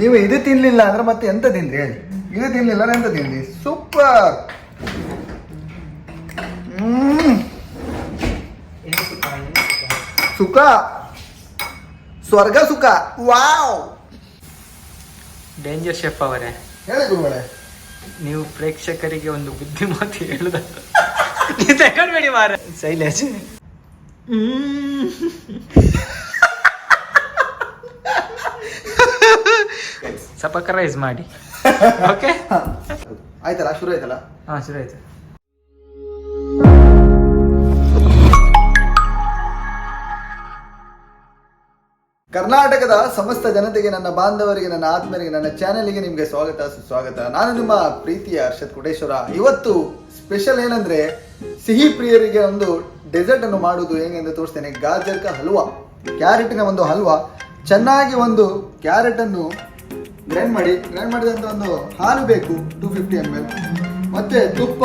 ನೀವು ಇದು ತಿನ್ನಲಿಲ್ಲ ಅಂದ್ರೆ ಮತ್ತೆ ಎಂತ ತಿಂದ್ರಿ ಹೇಳಿ. ಇದು ತಿನ್ನಲಿಲ್ಲ ಅಂದ್ರೆ ಎಂತ ತಿನ್ರಿ ಸೂಪರ್ ಹ್ಮ್. ಸುಖ. ಸ್ವರ್ಗ ಸುಖ. ವಾವ್ ಡೇಂಜರ್ ಶೆಫ್ ಅವರೇ. ಹೇಳಿ ಗುರುಗಳೇ. ನೀವು ಪ್ರೇಕ್ಷಕರಿಗೆ ಒಂದು ಬುದ್ಧಿಮಾತು ಹೇಳುದ. ತಗೊಂಡ್ಬೇಡಿ ಮಾರ. ಶೈಲೇಶ್ ಸಪಕರೈಸ್ ಮಾಡಿ. ಓಕೆ ಆಯ್ತಲ್ಲ ಶುರು ಆಯ್ತಲ್ಲ? ಹಾ ಶುರು ಆಯ್ತು. ಕರ್ನಾಟಕದ ಸಮಸ್ತ ಜನತೆಗೆ ನನ್ನ ಬಾಂಧವರಿಗೆ ನನ್ನ ಆತ್ಮರಿಗೆ ನನ್ನ ಚಾನೆಲ್ಗೆ ನಿಮಗೆ ಸ್ವಾಗತ ಸುಸ್ವಾಗತ. ನಾನು ನಿಮ್ಮ ಪ್ರೀತಿಯ ಹರ್ಷದ್ ಕುಟೇಶ್ವರ. ಇವತ್ತು ಸ್ಪೆಷಲ್ ಏನಂದ್ರೆ ಸಿಹಿ ಪ್ರಿಯರಿಗೆ ಒಂದು ಡೆಸರ್ಟ್ ಅನ್ನು ಮಾಡುವುದು ಹೇಗೆ ಎಂದು ತೋರಿಸ್ತೇನೆ. ಗಾಜರ್ಕ ಹಲ್ವಾ. ಕ್ಯಾರೆಟಿನ ಒಂದು ಹಲ್ವಾ. ಚೆನ್ನಾಗಿ ಒಂದು ಕ್ಯಾರೆಟ್ ಅನ್ನು ಗ್ರೈಂಡ್ ಮಾಡಿ ಗ್ರೈಂಡ್ ಮಾಡಿದಂತ ಒಂದು ಹಾಲು ಬೇಕು ಟೂ ಫಿಫ್ಟಿ ಎಂ ಎಲ್ ಮತ್ತೆ ತುಪ್ಪ,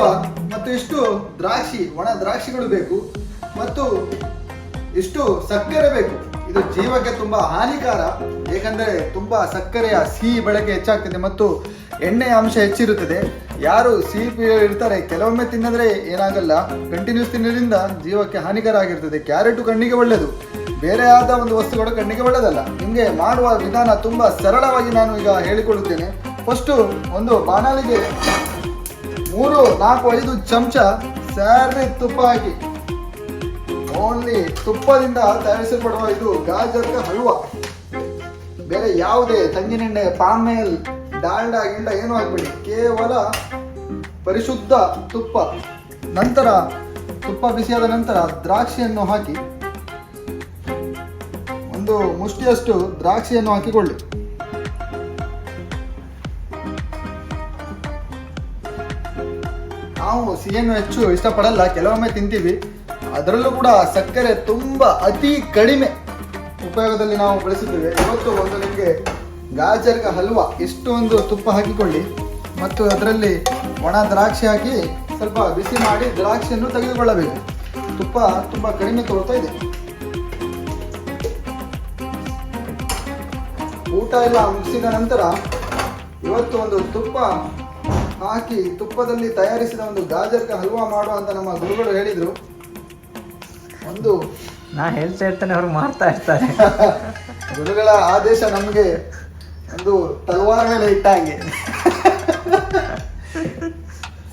ಮತ್ತು ಇಷ್ಟು ದ್ರಾಕ್ಷಿ, ಒಣ ದ್ರಾಕ್ಷಿಗಳು ಬೇಕು, ಮತ್ತು ಇಷ್ಟು ಸಕ್ಕರೆ ಬೇಕು. ಇದು ಜೀವಕ್ಕೆ ತುಂಬ ಹಾನಿಕಾರ, ಏಕೆಂದರೆ ತುಂಬ ಸಕ್ಕರೆಯ ಸಿಹಿ ಬಳಕೆ ಹೆಚ್ಚಾಗ್ತದೆ ಮತ್ತು ಎಣ್ಣೆಯ ಅಂಶ ಹೆಚ್ಚಿರುತ್ತದೆ. ಯಾರು ಸಿಹಿ ಇರ್ತಾರೆ, ಕೆಲವೊಮ್ಮೆ ತಿನ್ನದ್ರೆ ಏನಾಗಲ್ಲ ಕಂಟಿನ್ಯೂಸ್ ತಿನ್ನೋದ್ರಿಂದ ಜೀವಕ್ಕೆ ಹಾನಿಕರ ಆಗಿರ್ತದೆ. ಕ್ಯಾರೆಟು ಕಣ್ಣಿಗೆ ಒಳ್ಳೆಯದು ಬೇರೆ ಆದ ಒಂದು ವಸ್ತುಗಳು ಕಣ್ಣಿಗೆ ಒಳ್ಳೆಯದಲ್ಲ ನಿಮಗೆ ಮಾಡುವ ವಿಧಾನ ತುಂಬ ಸರಳವಾಗಿ ನಾನು ಈಗ ಹೇಳಿಕೊಳ್ಳುತ್ತೇನೆ. ಫಸ್ಟು ಒಂದು ಬಾಣಲಿಗೆ ಮೂರು, ನಾಲ್ಕು, ಐದು ಚಮಚ ಸ್ಯಾರಿ ತುಪ್ಪ ಹಾಕಿ. ಓನ್ಲಿ ತುಪ್ಪದಿಂದ ತಯಾರಿಸಲ್ಪಡುವ ಇದು ಗಾಜರ್ಕ ಹಲ್ವಾ. ಬೇರೆ ಯಾವುದೇ ತೆಂಗಿನೆಣ್ಣೆ ಪಾಮೇಲ್ ಡಾಲ್ಡಾ ಗಿಂಡ ಏನು ಹಾಕ್ಬೇಡಿ. ಕೇವಲ ಪರಿಶುದ್ಧ ತುಪ್ಪ. ನಂತರ ತುಪ್ಪ ಬಿಸಿಯಾದ ನಂತರ ದ್ರಾಕ್ಷಿಯನ್ನು ಹಾಕಿ. ಒಂದು ಮುಷ್ಟಿಯಷ್ಟು ದ್ರಾಕ್ಷಿಯನ್ನು ಹಾಕಿಕೊಳ್ಳಿ. ನಾವು ಸಿಹಿಯನ್ನು ಹೆಚ್ಚು ಇಷ್ಟಪಡಲ್ಲ, ಕೆಲವೊಮ್ಮೆ ತಿಂತೀವಿ. ಅದರಲ್ಲೂ ಕೂಡ ಸಕ್ಕರೆ ತುಂಬ ಅತಿ ಕಡಿಮೆ ಉಪಯೋಗದಲ್ಲಿ ನಾವು ಬಳಸುತ್ತೇವೆ. ಇವತ್ತು ಒಂದು ನಿಮಗೆ ಗಾಜರ್ಗ ಹಲ್ವಾ ಇಷ್ಟು ಒಂದು ತುಪ್ಪ ಹಾಕಿಕೊಳ್ಳಿ. ಮತ್ತು ಅದರಲ್ಲಿ ಒಣ ದ್ರಾಕ್ಷಿ ಹಾಕಿ ಸ್ವಲ್ಪ ಬಿಸಿ ಮಾಡಿ ದ್ರಾಕ್ಷಿಯನ್ನು ತೆಗೆದುಕೊಳ್ಳಬೇಕು. ತುಪ್ಪ ತುಂಬ ಕಡಿಮೆ ತೋರ್ತಾ ಇದೆ. ಊಟ ಎಲ್ಲ ಮುಗಿಸಿದ ನಂತರ ಇವತ್ತು ಒಂದು ತುಪ್ಪ ಹಾಕಿ ತುಪ್ಪದಲ್ಲಿ ತಯಾರಿಸಿದ ಒಂದು ಗಾಜರ್ಕ ಹಲ್ವಾ ಮಾಡುವ ಅಂತ ನಮ್ಮ ಗುರುಗಳು ಹೇಳಿದರು. ಒಂದು ನಾ ಹೇಳ್ತಾ ಇರ್ತೇನೆ ಅವ್ರು ಮಾಡ್ತಾ ಇರ್ತಾರೆ. ಗುರುಗಳ ಆದೇಶ ನಮಗೆ ಒಂದು ತಲವಾರ ಮೇಲೆ ಇಟ್ಟ ಹಾಗೆ.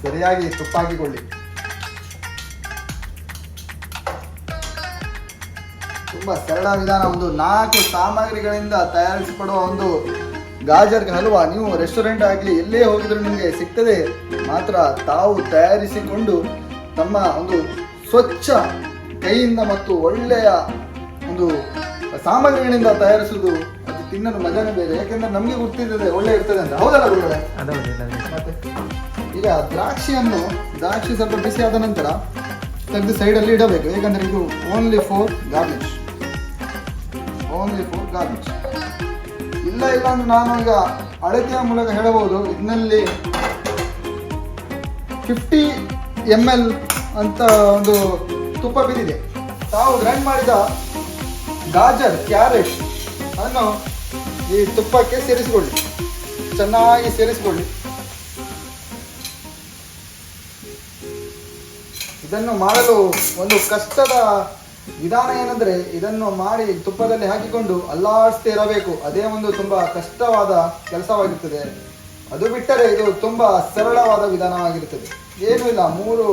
ಸರಿಯಾಗಿ ತುಪ್ಪ ಹಾಕಿಕೊಳ್ಳಿ ತುಂಬಾ ಸರಳ ವಿಧಾನ ಒಂದು ನಾಲ್ಕು ಸಾಮಗ್ರಿಗಳಿಂದ ತಯಾರಿಸಿಕೊಡುವ ಒಂದು ಗಾಜರ್ ಹಲ್ವಾ. ನೀವು ರೆಸ್ಟೋರೆಂಟ್ ಆಗಲಿ ಎಲ್ಲೇ ಹೋಗಿದ್ರು ನಿಮಗೆ ಸಿಗ್ತದೆ. ಮಾತ್ರ ತಾವು ತಯಾರಿಸಿಕೊಂಡು ತಮ್ಮ ಒಂದು ಸ್ವಚ್ಛ ಕೈಯಿಂದ ಮತ್ತು ಒಳ್ಳೆಯ ಒಂದು ಸಾಮಗ್ರಿಗಳಿಂದ ತಯಾರಿಸುವುದು ಅದು ತಿನ್ನಲು ಮಜಾನೇ ಬೇರೆ. ಯಾಕೆಂದ್ರೆ ನಮಗೆ ಗೊತ್ತಿರ್ತದೆ ಒಳ್ಳೆ ಇರ್ತದೆ ಅಂತ. ಹೌದಲ್ಲ ಗುರುಗಳೇ? ಮತ್ತೆ ಈಗ ದ್ರಾಕ್ಷಿಯನ್ನು ದ್ರಾಕ್ಷಿ ಸ್ವಲ್ಪ ಬಿಸಿ ಆದ ನಂತರ ತೆಗೆದು ಸೈಡಲ್ಲಿ ಇಡಬೇಕು. ಏಕೆಂದರೆ ಇದು only for garnish only food ಇಲ್ಲ ಇಲ್ಲ ಅಂದ್ರೆ ನಾನು ಈಗ ಅಳತೆಯ ಮೂಲಕ ಹೇಳಬಹುದು. ಇದರಲ್ಲಿ ಫಿಫ್ಟಿ ಎಂ ಎಲ್ ಅಂತ ಒಂದು ತುಪ್ಪ ಬಿದ್ದಿದೆ. ತಾವು ಗ್ರೈಂಡ್ ಮಾಡಿದ ಗಾಜರ್, ಕ್ಯಾರೆಟ್ ಅನ್ನು ಈ ತುಪ್ಪಕ್ಕೆ ಸೇರಿಸಿಕೊಳ್ಳಿ. ಚೆನ್ನಾಗಿ ಸೇರಿಸಿಕೊಳ್ಳಿ. ಇದನ್ನು ಮಾಡಲು ಒಂದು ಕಷ್ಟದ ವಿಧಾನ ಏನಂದ್ರೆ ಇದನ್ನು ಮಾಡಿ ತುಪ್ಪದಲ್ಲಿ ಹಾಕಿಕೊಂಡು ಅಲ್ಲಾಡಿಸ್ತಾ ಇರಬೇಕು. ಅದೇ ಒಂದು ತುಂಬಾ ಕಷ್ಟವಾದ ಕೆಲಸವಾಗಿರ್ತದೆ. ಅದು ಬಿಟ್ಟರೆ ಇದು ತುಂಬಾ ಸರಳವಾದ ವಿಧಾನವಾಗಿರುತ್ತದೆ ಏನೂ ಇಲ್ಲ, ಮೂರು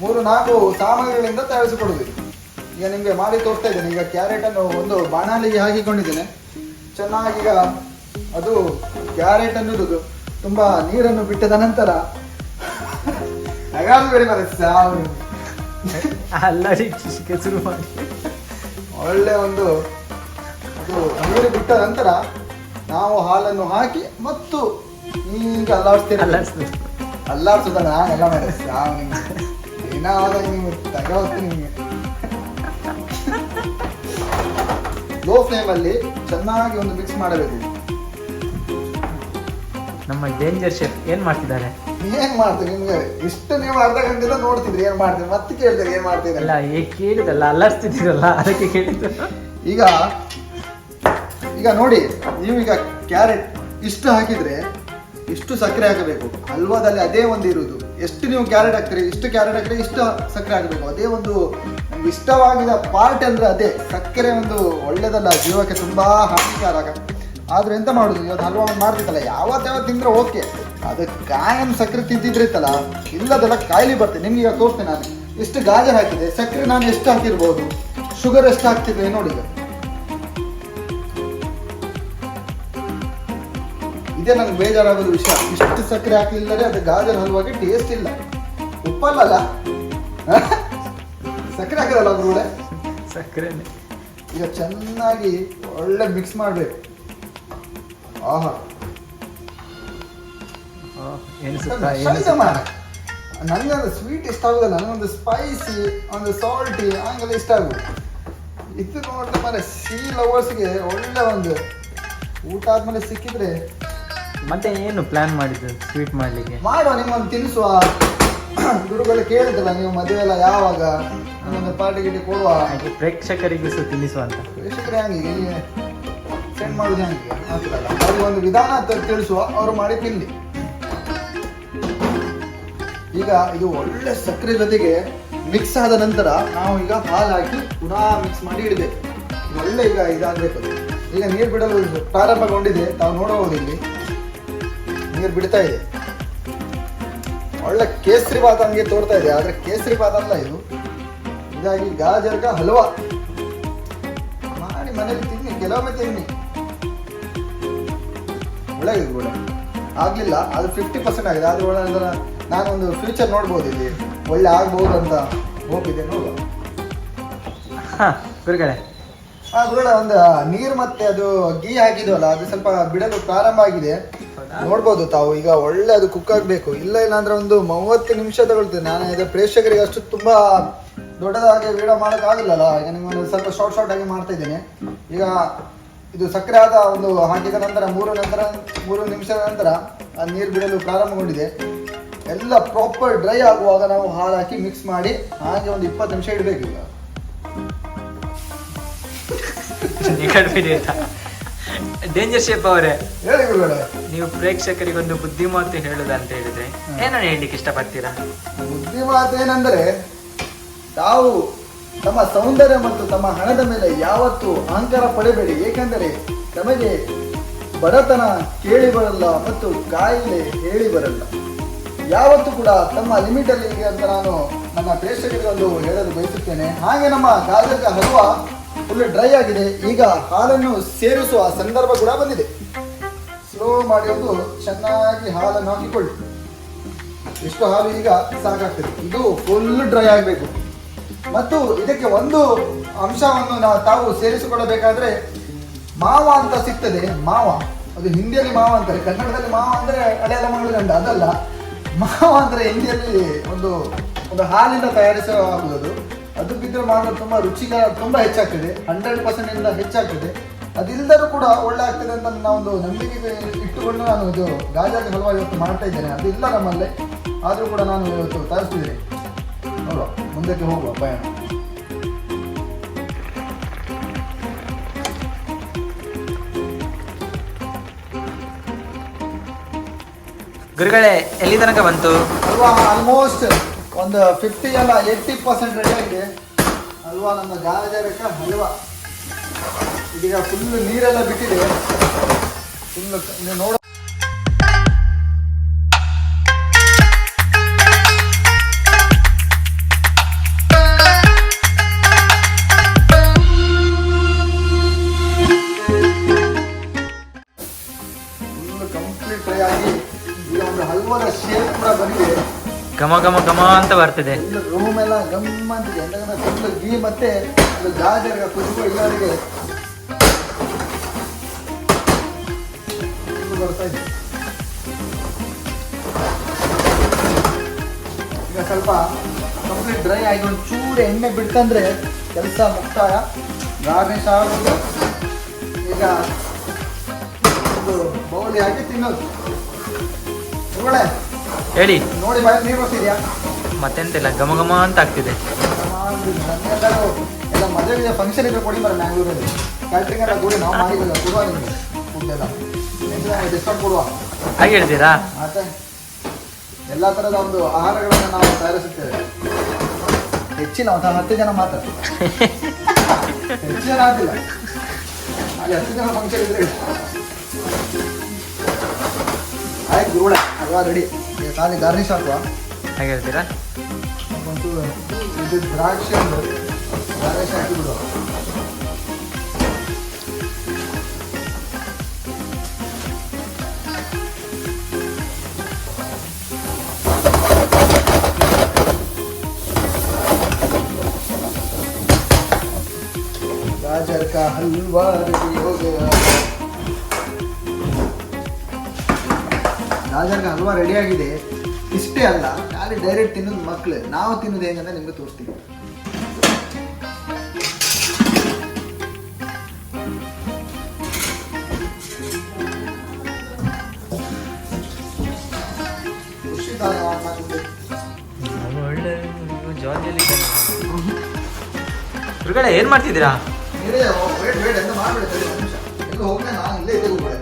ಮೂರು, ನಾಲ್ಕು ಸಾಮಗ್ರಿಗಳಿಂದ ತಯಾರಿಸಿಕೊಡುವುದು ಈಗ ನಿಮಗೆ ಮಾಡಿ ತೋರಿಸ್ತಾ ಇದ್ದೇನೆ. ಈಗ ಕ್ಯಾರೆಟನ್ನು ಒಂದು ಬಾಣಲಿಗೆ ಹಾಕಿಕೊಂಡಿದ್ದೇನೆ. ಚೆನ್ನಾಗಿ ಈಗ ಅದು ಕ್ಯಾರೆಟ್ ಅನ್ನುವುದು ತುಂಬಾ ನೀರನ್ನು ಬಿಟ್ಟದ ನಂತರ. ನಗಾಡಬೇಡಿ ಬೇರೆ ಸಾವು ಅಲ್ಲರಿ ಶುರು ಮಾಡಿ. ಒಳ್ಳೆ ಒಂದು ಅದು ನೀರು ಬಿಟ್ಟ ನಂತರ ನಾವು ಹಾಲನ್ನು ಹಾಕಿ ಮತ್ತು ಈಗ ಅಲ್ಲಾಡಿಸ್ತೀರ. ಅಲ್ಲಾಡ್ಸ್ಬೇಕು. ನಾನು ಎಲ್ಲ ಮಾಡಿ ಏನಾದ ನಿಮ್ಗೆ ನೀವು ತಗೋತೀನಿ ನಿಮಗೆ. ಲೋ ಫ್ಲೇಮಲ್ಲಿ ಚೆನ್ನಾಗಿ ಒಂದು ಮಿಕ್ಸ್ ಮಾಡಬೇಕು. ನಮ್ಮ ಡೇಂಜರ್ ಶೆಫ್ ಏನು ಮಾಡ್ತಿದ್ದಾರೆ? ಏನ್ ಮಾಡ್ತೀರಿ ನಿಮ್ಗೆ? ಇಷ್ಟು ನೀವು ಅರ್ಧ ಗಂಟೆಲ್ಲ ನೋಡ್ತಿದ್ರಿ ಏನ್ ಮಾಡ್ತೀರಿ? ಮತ್ತೆ ಕೇಳ್ತೀರಿ ಏನ್ ಮಾಡ್ತೀರಿ? ಅಲ್ಲ ಏ ಕೇಳಿದಲ್ಲ ಅಲ್ಲಾಡ್ಸ್ತಿದ್ದೀರಲ್ಲ ಅದಕ್ಕೆ ಕೇಳಿದ್ದು. ಈಗ ಈಗ ನೋಡಿ ನೀವು ಈಗ ಕ್ಯಾರೆಟ್ ಇಷ್ಟು ಹಾಕಿದ್ರೆ ಇಷ್ಟು ಸಕ್ಕರೆ ಹಾಕಬೇಕು. ಹಲ್ವಾದಲ್ಲಿ ಅದೇ ಒಂದು ಇರುವುದು ಎಷ್ಟು ನೀವು ಕ್ಯಾರೆಟ್ ಹಾಕ್ತೀರಿ? ಇಷ್ಟು ಕ್ಯಾರೆಟ್ ಹಾಕಿದ್ರೆ ಇಷ್ಟು ಸಕ್ಕರೆ ಹಾಕಬೇಕು. ಅದೇ ಒಂದು ನಮ್ಗೆ ಇಷ್ಟವಾಗಿದ ಪಾರ್ಟ್ ಅಂದ್ರೆ ಅದೇ. ಸಕ್ಕರೆ ಒಂದು ಒಳ್ಳೇದಲ್ಲ ಜೀವಕ್ಕೆ ತುಂಬಾ ಹಾನಿಕಾರಕ. ಆದ್ರೆ ಎಂತ ಮಾಡುದು? ಇವತ್ತು ಹಲ್ವಾ ಮಾಡ್ತಿತ್ತಲ್ಲ ಯಾವತ್ತು ಯಾವತ್ತು ತಿಂದ್ರೆ ಓಕೆ. ಅದು ಕಾಯಂ ಸಕ್ಕರೆ ತಿಂತಿದ್ರಿತ್ತಲ್ಲ ಇಲ್ಲದೆಲ್ಲ ಕಾಯಿಲೆ ಬರ್ತದೆ ನಿಮ್ಗೆ ಈಗ ತೋರಿಸ್ತೇನೆ ನಾನು. ಎಷ್ಟು ಗಾಜರ್ ಹಾಕಿದೆ? ಸಕ್ಕರೆ ನಾನು ಎಷ್ಟು ಹಾಕಿರ್ಬೋದು? ಶುಗರ್ ಎಷ್ಟು ಹಾಕ್ತಿದ್ದೆ ನೋಡಿ ಇದೇ ನನಗೆ ಬೇಜಾರಾಗೋದು ವಿಷಯ. ಇಷ್ಟು ಸಕ್ಕರೆ ಹಾಕಲಿಲ್ಲದೆ ಅದು ಗಾಜರ್ ಹಲ್ವಾಗಿ ಟೇಸ್ಟ್ ಇಲ್ಲ. ಉಪ್ಪಲ್ಲಲ್ಲ? ಸಕ್ಕರೆ ಸಕ್ಕರೆ ಹಾಕಿರಲ್ಲ ಕೂಡ ಸಕ್ಕರೆ ಈಗ ಚೆನ್ನಾಗಿ ಒಳ್ಳೆ ಮಿಕ್ಸ್ ಮಾಡಬೇಕು. ಆಹಾ. ಏನು ಸುತ್ತ ಏನು ಶೈತ ಮಾರ. ನನಗೊಂದು ಸ್ವೀಟ್ ಇಷ್ಟ ಆಗುದಲ್ಲ ನನಗೊಂದು ಸ್ಪೈಸಿ ಒಂದು ಸಾಲ್ಟಿ ಹಂಗೆಲ್ಲ ಇಷ್ಟ ಆಗುದು ಇದು ನೋಡಿದ್ರೆ ಮನೆ ಸಿ ಲವರ್ಸ್ಗೆ ಒಳ್ಳೆ ಒಂದು ಊಟ ಆದ್ಮೇಲೆ ಸಿಕ್ಕಿದ್ರೆ ಮತ್ತೆ ಏನು ಪ್ಲಾನ್ ಮಾಡಿದ್ದು ಸ್ವೀಟ್ ಮಾಡ್ಲಿಕ್ಕೆ? ಮಾಡುವ ನಿಮ್ಮೊಂದು ತಿನ್ನಿಸುವ. ಗುರುಗಳು ಕೇಳಿದ್ರಲ್ಲ ನೀವು ಮದುವೆ ಎಲ್ಲ ಯಾವಾಗ? ನಿಮ್ಮೊಂದು ಪಾರ್ಟಿ ಗಿಟಿ ಕೊಡುವ. ಹಾಗೆ ಪ್ರೇಕ್ಷಕರಿಗೂ ಸಹ ತಿನ್ನಿಸುವಂತ ಪ್ರೇಕ್ಷಕರು ಹಂಗೆ ಸೆಂಡ್ ಮಾಡೋದು ಹಂಗೆ. ಅದು ಒಂದು ವಿಧಾನ ತಿಳಿಸುವ ಅವರು ಮಾಡಿ ತಿನ್ನಿ ಈಗ ಇದು ಒಳ್ಳೆ ಸಕ್ಕರೆ ಜೊತೆಗೆ ಮಿಕ್ಸ್ ಆದ ನಂತರ ನಾವು ಈಗ ಹಾಲು ಹಾಕಿ ಪುನಃ ಮಿಕ್ಸ್ ಮಾಡಿ ಇಡಬೇಕು. ಒಳ್ಳೆ ಈಗ ಇದಾಗಬೇಕು. ಈಗ ನೀರು ಬಿಡಲು ಪ್ರಾರಂಭಗೊಂಡಿದೆ. ತಾವು ನೋಡಬಹುದು ಇಲ್ಲಿ. ನೀರು ಬಿಡ್ತಾ ಇದೆ. ಒಳ್ಳೆ ಕೇಸರಿ ಬಾತ್ ಹಂಗೆ ತೋರ್ತಾ ಇದೆ. ಆದ್ರೆ ಕೇಸರಿ ಬಾತ್ ಅಲ್ಲ ಇದು. ಇದಾಗಿ ಗಾಜರ್ಗ ಹಲ್ವಾ. ಮಾಡಿ ಮನೇಲಿ ತಿನ್ನಿ, ಕೆಲವೊಮ್ಮೆ ತಿನ್ನಿ. ಒಳ್ಳೆ ಒಳ್ಳೆ. ಆಗಲಿಲ್ಲ, ಅದು ಫಿಫ್ಟಿ ಪರ್ಸೆಂಟ್ ಆಗಿದೆ. ಆದರೆ ನಾನೊಂದು ಫ್ಯೂಚರ್ ನೋಡ್ಬೋದು ಇಲ್ಲಿ. ಒಳ್ಳೆ ಆಗ್ಬೋದು ಅಂತ ಹೋಪ್ ಇದೆ ನೋಡುವ. ಹಾ ಗುರುಗಳೇ. ಆ ಗುರುಗಳ ಒಂದು ನೀರು ಮತ್ತೆ ಅದು ಗೀ ಹಾಕಿದ್ವಲ್ಲ ಅದು ಸ್ವಲ್ಪ ಬಿಡಲು ಪ್ರಾರಂಭ ಆಗಿದೆ. ನೋಡ್ಬೋದು ತಾವು ಈಗ ಒಳ್ಳೆ ಅದು ಕುಕ್ ಆಗಬೇಕು. ಇಲ್ಲ ಇಲ್ಲ ಅಂದ್ರೆ ಒಂದು ಮೂವತ್ತು ನಿಮಿಷ ತಗೊಳ್ತದೆ ನಾನು ಈಗ ಪ್ರೇಕ್ಷಕರಿಗೆ ಅಷ್ಟು ತುಂಬಾ ದೊಡ್ಡದಾಗಿ ವಿಡಿಯೋ ಮಾಡಕ್ ಆಗಿಲ್ಲಲ್ಲ. ಈಗ ಒಂದು ಸ್ವಲ್ಪ ಶಾರ್ಟ್ ಶಾರ್ಟ್ ಆಗಿ ಮಾಡ್ತಾ ಇದ್ದೇನೆ. ಈಗ ಇದು ಸಕ್ಕರೆ ಆದ ಒಂದು ಹಾಕಿದ ನಂತರ ಮೂರು ನಂತರ ಮೂರು ನಿಮಿಷದ ನಂತರ ಆ ನೀರು ಬಿಡಲು ಪ್ರಾರಂಭಗೊಂಡಿದೆ. ಎಲ್ಲ ಪ್ರಾಪರ್ ಡ್ರೈ ಆಗುವಾಗ ನಾವು ಹಾಲು ಹಾಕಿ ಮಿಕ್ಸ್ ಮಾಡಿ ಹಾಗೆ ಒಂದು ಇಪ್ಪತ್ತು ನಿಮಿಷ ಇಡಬೇಕು ಆಯ್ತಾ ಡೇಂಜರ್ ಶೇಪ್ ಅವರೇ. ನೀವು ಪ್ರೇಕ್ಷಕರಿಗೆ ಒಂದು ಬುದ್ಧಿಮಾತು ಹೇಳುದಂತ ಹೇಳಿದ್ರೆ ಏನನ್ನ ಹೇಳಲಿಕ್ಕೆ ಇಷ್ಟಪಡ್ತೀರಾ? ಬುದ್ಧಿಮಾತು ಏನಂದ್ರೆ ತಾವು ತಮ್ಮ ಸೌಂದರ್ಯ ಮತ್ತು ತಮ್ಮ ಹಣದ ಮೇಲೆ ಯಾವತ್ತೂ ಅಹಂಕಾರ ಪಡೆಬೇಡಿ. ಏಕೆಂದರೆ ತಮಗೆ ಬಡತನ ಕೇಳಿ ಬರಲ್ಲ ಮತ್ತು ಕಾಯಿಲೆ ಹೇಳಿ ಬರಲ್ಲ. ಯಾವತ್ತೂ ಕೂಡ ತಮ್ಮ ಲಿಮಿಟಲ್ಲಿ ಇದೆ ಅಂತ ನಾನು ನನ್ನ ಪ್ರೇಕ್ಷಕರಿಗೆ ಒಂದು ಹೇಳಲು ಬಯಸುತ್ತೇನೆ. ಹಾಗೆ ನಮ್ಮ ಗಾಜಕ ಹಲುವ ಫುಲ್ ಡ್ರೈ ಆಗಿದೆ. ಈಗ ಹಾಲನ್ನು ಸೇರಿಸುವ ಸಂದರ್ಭ ಕೂಡ ಬಂದಿದೆ. ಸ್ಲೋ ಮಾಡಿ ಒಂದು ಚೆನ್ನಾಗಿ ಹಾಲನ್ನು ಹಾಕಿಕೊಳ್ಳಿ. ಎಷ್ಟು ಹಾಲು ಈಗ ಸಾಕಾಗ್ತದೆ. ಇದು ಫುಲ್ ಡ್ರೈ ಆಗಬೇಕು. ಮತ್ತು ಇದಕ್ಕೆ ಒಂದು ಅಂಶವನ್ನು ನಾವು ತಾವು ಸೇರಿಸಿಕೊಳ್ಳಬೇಕಾದ್ರೆ ಮಾವ ಅಂತ ಸಿಗ್ತದೆ. ಮಾವ. ಅದು ಹಿಂದಿಯಲ್ಲಿ ಮಾವ ಅಂತಾರೆ. ಕನ್ನಡದಲ್ಲಿ ಮಾವ ಅಂದ್ರೆ ಹಳೆಯಲ್ಲ ಮಗಳು ಅದಲ್ಲ. ಮಾವ ಅಂದ್ರೆ ಹಿಂದಿಯಲ್ಲಿ ಒಂದು ಒಂದು ಹಾಲಿಂದ ಆಗುವುದು ಅದು. ಬಿದ್ದರೆ ಮಾಡೋದು ತುಂಬ ರುಚಿಕರ ತುಂಬ ಹೆಚ್ಚಾಗ್ತದೆ. ಹಂಡ್ರೆಡ್ ಪರ್ಸೆಂಟ್ ಇಂದ ಹೆಚ್ಚಾಗ್ತದೆ. ಅದಿಲ್ಲದರೂ ಕೂಡ ಒಳ್ಳೆ ಆಗ್ತದೆ ಅಂತ ಒಂದು ನಂಬಿಕೆ ಇಟ್ಟುಕೊಂಡು ನಾನು ಇದು ಗಾಜಾಗಿ ಹಲ್ವಾ ಇವತ್ತು ಮಾಡ್ತಾ ಇದ್ದೇನೆ. ಅದು ಇಲ್ಲ ನಮ್ಮಲ್ಲಿ. ಆದರೂ ಕೂಡ ನಾನು ಇವತ್ತು ತರಿಸ್ತಿದ್ದೀನಿ ನೋಡುವ, ಮುಂದಕ್ಕೆ ಹೋಗುವ ಪಯಣ ಗುರುಗಳೇ, ಎಲ್ಲಿ ತನಕ ಬಂತು? ಅಲ್ವಾ ಆಲ್ಮೋಸ್ಟ್ ಒಂದು ಫಿಫ್ಟಿ ಅಲ್ಲ ಏಯ್ಟಿ ಪರ್ಸೆಂಟ್ ರೆಡಿ ಆಗಿದೆ. ಹಲ್ವಾ ನಮ್ಮ ಗಾಜರಕ ಹಲ್ವಾ ಇದೀಗ ಫುಲ್ ನೀರೆಲ್ಲ ಬಿಟ್ಟಿದೆ. ಫುಲ್ ನೀವು ನೋಡ ಘಮ ಘಮ ಘಮ ಅಂತ ಬರ್ತಿದೆ. ರೂಮ್ ಎಲ್ಲ ಅಂತ ಯಾಕಂದ್ರೆ ಫುಲ್ ಗೀ ಮತ್ತೆ ಅದು ಗಾಜರ್ ಖುಷಬು ಎಲ್ಲರಿಗೆ ಬರ್ತಾ ಇದೆ. ಈಗ ಸ್ವಲ್ಪ ಕಂಪ್ಲೀಟ್ ಡ್ರೈ ಆಗಿ ಒಂದು ಚೂರು ಎಣ್ಣೆ ಬಿಡ್ತಂದ್ರೆ ಕೆಲಸ ಮುಕ್ತಾಯ. ಗಾರ್ನಿಶ್ ಆಗೋದು ಈಗ ಒಂದು ಬೌಲಿ ಹಾಕಿ ತಿನ್ನೋದು. ಒಳ್ಳೆ. ಹೇಳಿ. ನೋಡಿ ನೀರು ಬರ್ತಿದ್ಯಾ ಮತ್ತೆಂತಿಲ್ಲ ಘಮ ಘಮ ಅಂತ ಆಗ್ತಿದೆ. ಎಲ್ಲ ಮದುವೆಗೆ ಫಂಕ್ಷನ್ ಇದ್ರೆ ಕೊಡಿ ಬರ ಮ್ಯಾಂಗ್ಳೂರಲ್ಲಿ. ಕ್ಯಾಟ್ರಿಂಗ್ ಎಲ್ಲ ಕೂಡಿ ನಾವು ಮಾಡಿಲ್ಲ ಕೊಡುವ ನಿಮಗೆ ಫುಡ್ ಎಲ್ಲ. ಡಿಸ್ಕೌಂಟ್ ಕೊಡುವ? ಹಾಗೆ ಹೇಳ್ತೀರಾ? ಮತ್ತೆ? ಎಲ್ಲ ಥರದ ಒಂದು ಆಹಾರಗಳನ್ನು ನಾವು ತಯಾರಿಸುತ್ತೇವೆ. ಹೆಚ್ಚಿನ ಒಂದು ಹತ್ತು ಜನ ಮಾತ್ರ. ಹೆಚ್ಚು ಜನ ಆಗಿಲ್ಲ. ಅಲ್ಲಿ ಹತ್ತು ಜನ ಫಂಕ್ಷನ್ ಇದ್ರೆ ಆಯ್ತು ಗುರುಳ ಅಲ್ವಾ ರೆಡಿ ಖಾಲಿ ಗಾರ್ನಿಶ್ ಹಾಕುವ ಹಾಗೆ ಹೇಳ್ತೀರಾ ಒಂದು ಇದು ದ್ರಾಕ್ಷಿ ಒಂದು ಗಾರ್ನಿಶ್ ಹಾಕಿ ಬಿಡುವ गाजर का हलवा रेडी हो गया ಗಾಜರ್ಗೆ ಹಲ್ವಾ ರೆಡಿ ಆಗಿದೆ. ಇಷ್ಟೇ ಅಲ್ಲ ಖಾಲಿ ಡೈರೆಕ್ಟ್ ತಿನ್ನೋದು ಮಕ್ಕಳು ನಾವು ತಿನ್ನೋದು ಹೆಂಗಂತ ನಿಮ್ಗೆ ತೋರಿಸ್ತೀವಿ ಏನ್ ಮಾಡ್ತಿದ್ದೀರಾ?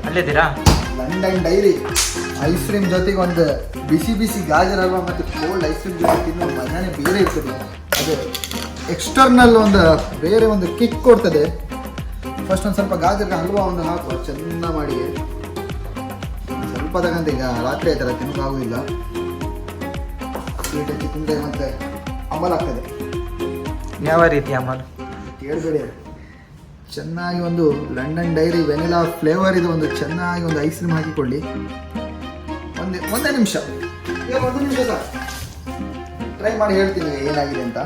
ಅಲ್ಲೇ ಇದ್ದೀರಾ? London dairy. ಐಸ್ ಕ್ರೀಮ್ ಜೊತೆಗೆ ಒಂದು ಬಿಸಿ ಬಿಸಿ ಗಾಜರ್ ಹಲ್ವಾ ಮತ್ತು ಕೋಲ್ಡ್ ಐಸ್ ಕ್ರೀಮ್ ಜೊತೆ ತಿನ್ನೋ ಮಜಾನೇ ಬೇರೆ ಇರ್ತದೆ. ಅದು ಎಕ್ಸ್ಟರ್ನಲ್ ಒಂದು ಬೇರೆ ಒಂದು ಕಿಕ್ ಕೊಡ್ತದೆ. ಫಸ್ಟ್ ಒಂದು ಸ್ವಲ್ಪ ಗಾಜರ್ಗೆ ಹಲ್ವಾ ಒಂದು ಹಾಕು ಚೆಂದ ಮಾಡಿ. ಸ್ವಲ್ಪ ತಗಂತ ಈಗ ರಾತ್ರಿ ಆಯ್ತಲ್ಲ ತಿನ್ನೋಕ್ಕಾಗೋದಿಲ್ಲ ಸ್ವೀಟ್ ಹಚ್ಚಿ ತಿಂದರೆ ಮತ್ತೆ ಅಮಲ್ ಆಗ್ತದೆ. ಯಾವ ರೀತಿ ಅಮಲ್? ಕೇಳಬೇಡಿ. ಚೆನ್ನಾಗಿ ಒಂದು ಲಂಡನ್ ಡೈರಿ ವೆನಿಲಾ ಫ್ಲೇವರ್ ಇದು ಒಂದು ಚೆನ್ನಾಗಿ ಒಂದು ಐಸ್ ಕ್ರೀಮ್ ಹಾಕಿಕೊಳ್ಳಿ. ಒಂದೇ ಒಂದೇ ನಿಮಿಷ. ಒಂದು ನಿಮಿಷ ಸರ್. ಟ್ರೈ ಮಾಡಿ ಹೇಳ್ತೀನಿ ಏನಾಗಿದೆ ಅಂತ.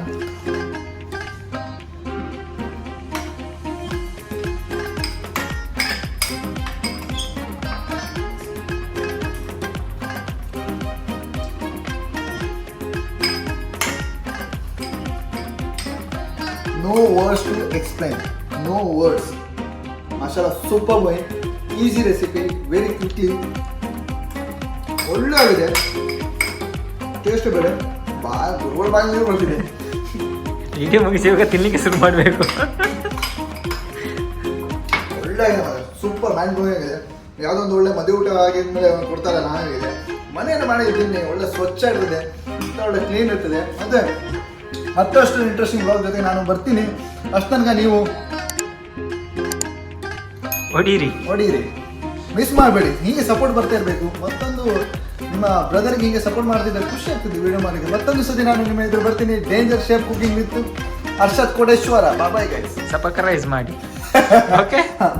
No words to explain no words masala super wine easy recipe very quickly ಒಳ್ಳೆ ಆಗಿದೆ ಟೇಸ್ಟ್ ಬೇರೆ. ಬಾ ಗುರುಗಳು ಬಾಯಿ ಬರ್ತಿದೆ ಇಡೀ ಮುಗಿಸಿ ಇವಾಗ ತಿನ್ನಲಿಕ್ಕೆ ಶುರು ಮಾಡಬೇಕು. ಒಳ್ಳೆ ಸೂಪರ್ ಬ್ಲೋಯಿಂಗ್ ಆಗಿದೆ. ಯಾವುದೋ ಒಂದು ಒಳ್ಳೆ ಮದುವೆ ಊಟ ಆಗಿದ್ಮೇಲೆ ಕೊಡ್ತಾರೆ ನಾನಾಗಿದೆ ಮನೆಯನ್ನು ಮಾಡಿ ತಿನ್ನಿ. ಒಳ್ಳೆ ಸ್ವಚ್ಛ ಇರ್ತದೆ. ಒಳ್ಳೆ ಕ್ಲೀನ್ ಇರ್ತದೆ. ಮತ್ತೆ ಮತ್ತಷ್ಟು ಇಂಟ್ರೆಸ್ಟಿಂಗ್ ಬ್ಲಾಗ್ ಜೊತೆ ನಾನು ಬರ್ತೀನಿ. ಅಷ್ಟು ತನಕ ನೀವು ಹೊಡೀರಿ. ಹೊಡೀರಿ. ಮಿಸ್ ಮಾಡಬೇಡಿ. ಹೀಗೆ ಸಪೋರ್ಟ್ ಬರ್ತಾ ಇರಬೇಕು. ಮತ್ತೊಂದು ನಿಮ್ಮ ಬ್ರದರ್ಗೆ ಹೀಗೆ ಸಪೋರ್ಟ್ ಮಾಡ್ತಿದ್ದರೆ ಖುಷಿ ಆಗ್ತದೆ ವಿಡಿಯೋ ಮಾಡಿದ್ರೆ. ಮತ್ತೊಂದು ಸತಿ ನಾನು ನಿಮ್ಮ ಎದುರು ಬರ್ತೀನಿ. Danger shape cooking with Harshad Koteshwara bye bye guys subscribe ಮಾಡಿ. ಓಕೆ ಹಾಂ.